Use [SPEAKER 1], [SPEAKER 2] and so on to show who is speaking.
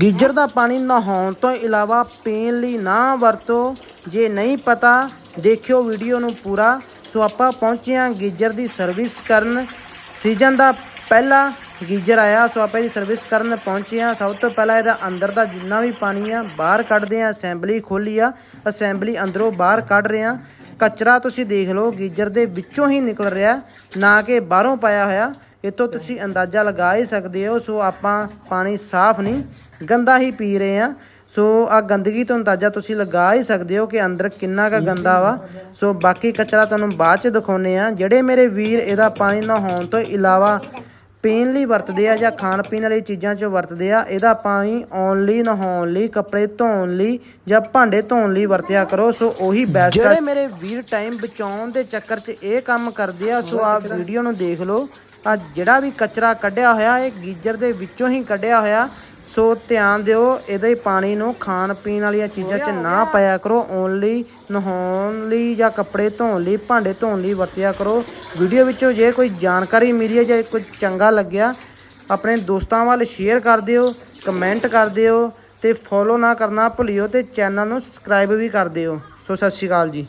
[SPEAKER 1] Geyser ਦਾ ਪਾਣੀ ਨਹਾਉਣ ਤੋਂ ਇਲਾਵਾ ਪੀਣ ਲਈ ਨਾ ਵਰਤੋ। ਜੇ ਨਹੀਂ ਪਤਾ, ਦੇਖਿਓ ਵੀਡੀਓ ਨੂੰ ਪੂਰਾ। ਸੋ ਆਪਾਂ ਪਹੁੰਚੇ ਹਾਂ ਗੀਜ਼ਰ ਦੀ ਸਰਵਿਸ ਕਰਨ। ਸੀਜ਼ਨ ਦਾ ਪਹਿਲਾ ਗੀਜ਼ਰ ਆਇਆ, ਸੋ ਆਪਾਂ ਇਹਦੀ ਸਰਵਿਸ ਕਰਨ ਪਹੁੰਚੇ ਹਾਂ। ਸਭ ਤੋਂ ਪਹਿਲਾਂ ਇਹਦਾ ਅੰਦਰ ਦਾ ਜਿੰਨਾ ਵੀ ਪਾਣੀ ਆ, ਬਾਹਰ ਕੱਢਦੇ ਆ ਅਸੈਂਬਲੀ ਖੋਲੀ ਆ, ਅਸੈਂਬਲੀ ਅੰਦਰੋਂ ਬਾਹਰ ਕੱਢ ਰਹੇ ਆ ਕਚਰਾ ਤੁਸੀਂ ਦੇਖ ਲਓ, ਗੀਜ਼ਰ ਦੇ ਵਿੱਚੋਂ ਹੀ ਨਿਕਲ ਰਿਹਾ, ਨਾ ਕਿ ਬਾਹਰੋਂ ਪਾਇਆ ਹੋਇਆ। ਇਤੋਂ ਤੁਸੀਂ ਅੰਦਾਜ਼ਾ ਲਗਾ ਹੀ ਸਕਦੇ ਹੋ, ਸੋ ਆਪਾਂ ਪਾਣੀ ਸਾਫ਼ ਨਹੀਂ, ਗੰਦਾ ਹੀ ਪੀ ਰਹੇ ਆ ਸੋ ਆ ਗੰਦਗੀ ਤੋਂ ਅੰਦਾਜ਼ਾ ਤੁਸੀਂ ਲਗਾ ਹੀ ਸਕਦੇ ਹੋ ਕਿ ਅੰਦਰ ਕਿੰਨਾ ਕੁ ਗੰਦਾ ਵਾ। ਸੋ ਬਾਕੀ ਕਚਰਾ ਤੁਹਾਨੂੰ ਬਾਅਦ ਚ ਦਿਖਾਉਨੇ ਆ ਜਿਹੜੇ ਮੇਰੇ ਵੀਰ ਇਹਦਾ ਪਾਣੀ ਨਹਾਉਣ ਤੋਂ ਇਲਾਵਾ ਪੀਣ ਲਈ ਵਰਤਦੇ ਆ ਜਾਂ ਖਾਣ ਪੀਣ ਵਾਲੀ ਚੀਜ਼ਾਂ 'ਚ ਵਰਤਦੇ ਆ, ਇਹਦਾ ਪਾਣੀ ਓਨਲੀ ਨਹਾਉਣ ਲਈ, ਕੱਪੜੇ ਧੋਣ ਲਈ ਜਾਂ ਭਾਂਡੇ ਧੋਣ ਲਈ ਵਰਤਿਆ ਕਰੋ। ਸੋ ਉਹੀ ਬੈਸਟ ਜਿਹੜੇ ਮੇਰੇ ਵੀਰ ਟਾਈਮ ਬਚਾਉਣ ਦੇ ਚੱਕਰ 'ਚ ਇਹ ਕੰਮ ਕਰਦੇ ਆ, ਸੋ ਆਪ ਵੀਡੀਓ ਨੂੰ ਦੇਖ ਲਓ। ਆ ਜਿਹੜਾ ਵੀ ਕਚਰਾ ਕੱਢਿਆ ਹੋਇਆ ਇਹ ਗੀਜ਼ਰ ਦੇ ਵਿੱਚੋਂ ਹੀ ਕੱਢਿਆ ਹੋਇਆ। ਸੋ ਧਿਆਨ ਦਿਓ ਇਹਦੇ ਪਾਣੀ ਨੂੰ ਖਾਣ ਪੀਣ ਵਾਲੀਆਂ ਚੀਜ਼ਾਂ 'ਚ ਨਾ ਪਾਇਆ ਕਰੋ। ਓਨਲੀ ਨਹਾਉਣ ਲਈ ਜਾਂ ਕੱਪੜੇ ਧੋਣ ਲਈ ਭਾਂਡੇ ਧੋਣ ਲਈ ਵਰਤਿਆ ਕਰੋ। ਵੀਡੀਓ ਵਿੱਚੋਂ ਜੇ ਕੋਈ ਜਾਣਕਾਰੀ ਮਿਲੀ ਹੈ ਜਾਂ ਕੁਝ ਚੰਗਾ ਲੱਗਿਆ ਆਪਣੇ ਦੋਸਤਾਂ ਵੱਲ ਸ਼ੇਅਰ ਕਰ ਦਿਓ ਕਮੈਂਟ ਕਰ ਦਿਓ ਤੇ ਫੋਲੋ ਨਾ ਕਰਨਾ ਭੁੱਲਿਓ ਤੇ ਚੈਨਲ ਨੂੰ ਸਬਸਕ੍ਰਾਈਬ ਵੀ ਕਰ ਦਿਓ। ਸੋ ਸਤਿ ਸ਼੍ਰੀ ਅਕਾਲ ਜੀ।